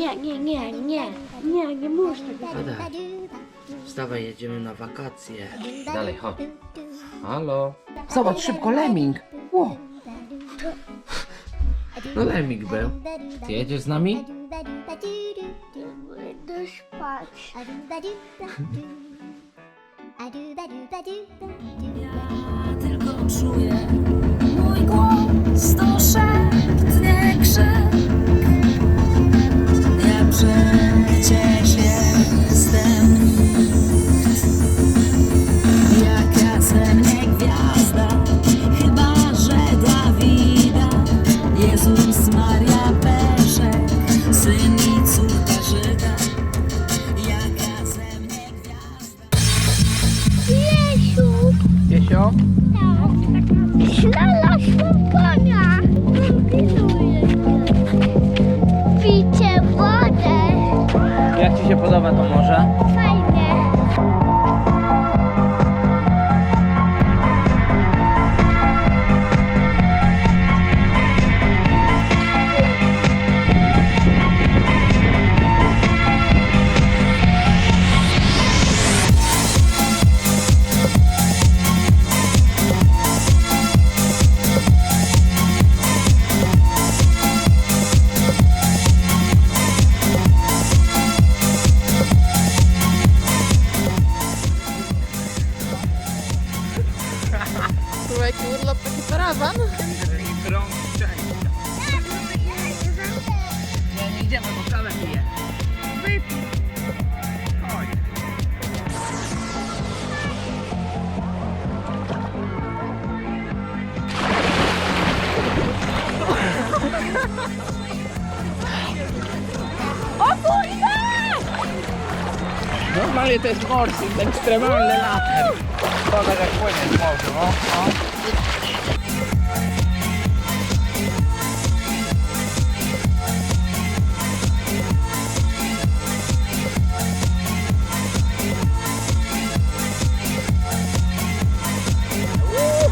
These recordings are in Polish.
Nie, nie, nie, nie, nie, nie tego. Ada, wstawaj, jedziemy na wakacje. Dalej, chodź. Halo. Zobacz, szybko, lemming. Ło. No lemming był. Ty jedziesz z nami? Idę spać. tylko czuję mój głos to szept, nie krzyk. To morze? Idziemy, bo kawę piję. Wypij. Chodź. Normalnie to jest morsy, ekstremalny latem. To tak jak płynie w morzu, no. no.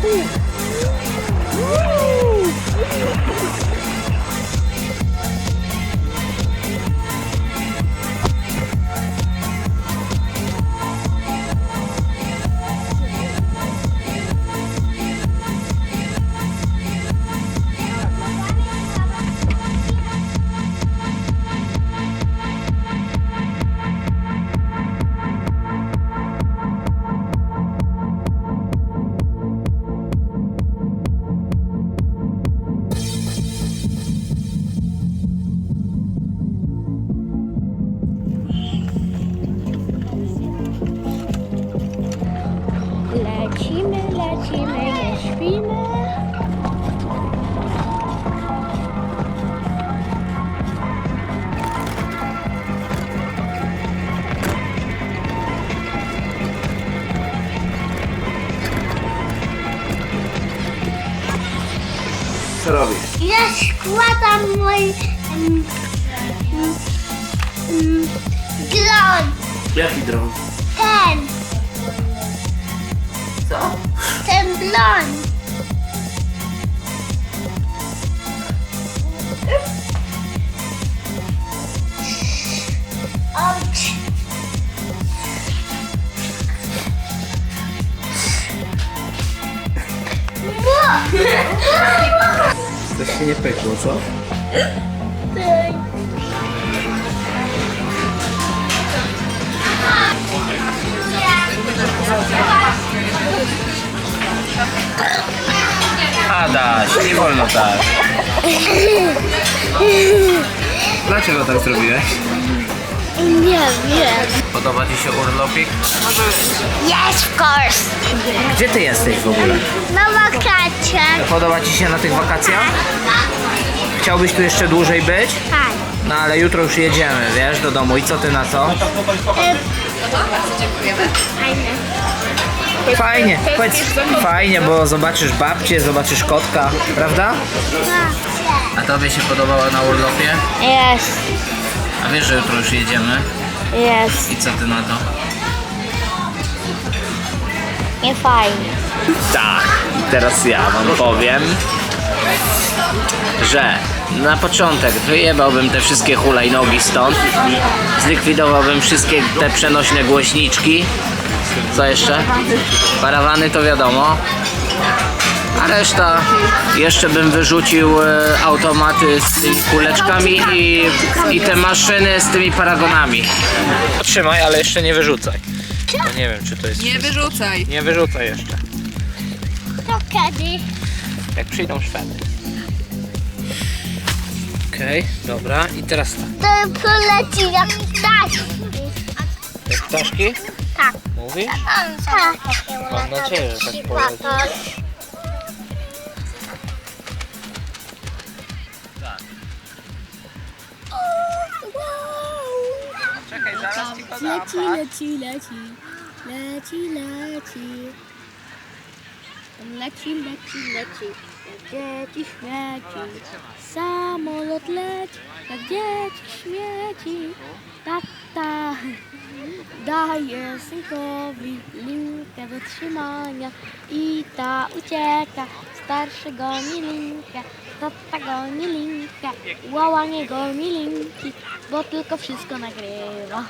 Woo! Co robisz? Ja składam mój um, um, dron. Jaki dron? Ten, Co? ten dron. Oczy. Coś się nie pykło, co? Adaś, nie wolno tak. Dlaczego tak zrobiłeś? Nie wiem. Podoba Ci się urlopik? Yes, of course. Gdzie Ty jesteś w ogóle? Na wakacjach. Podoba Ci się na tych wakacjach? Chciałbyś tu jeszcze dłużej być? Tak. No ale jutro już jedziemy, wiesz, do domu. I co Ty na to? Fajne. Fajnie, powiedz, fajnie, bo zobaczysz babcię, zobaczysz kotka, prawda? A Tobie się podobała na urlopie? Jest, A wiesz, że jutro już jedziemy? jest. I co Ty na to? Nie fajnie. Tak, teraz ja Wam powiem, że Na początek wyjebałbym te wszystkie hulajnogi stąd. Zlikwidowałbym wszystkie te przenośne głośniczki. Co jeszcze? Parawany to wiadomo. A reszta jeszcze bym wyrzucił e, automaty z tymi kuleczkami i, i te maszyny z tymi paragonami. Trzymaj, ale jeszcze nie wyrzucaj. Bo nie wiem, czy to jest. Nie wyrzucaj. Nie wyrzucaj jeszcze. To kiedy? Jak przyjdą Szwedy. Okej, dobra. I teraz tak. To poleci jak ptaszki. Jak ptaszki? Tak. Mówisz? Tak. Mam nadzieję, że tak poleci. Leci, leci, leci, leci, leci. Leci, leci, leci, jak dzieci śmieci. Samolot leci, jak dzieci śmieci. Tata daje synkowi linkę do trzymania i ta ucieka. Starszy goni linkę, tata goni linkę, łała nie goni linki, bo tylko wszystko nagrywa.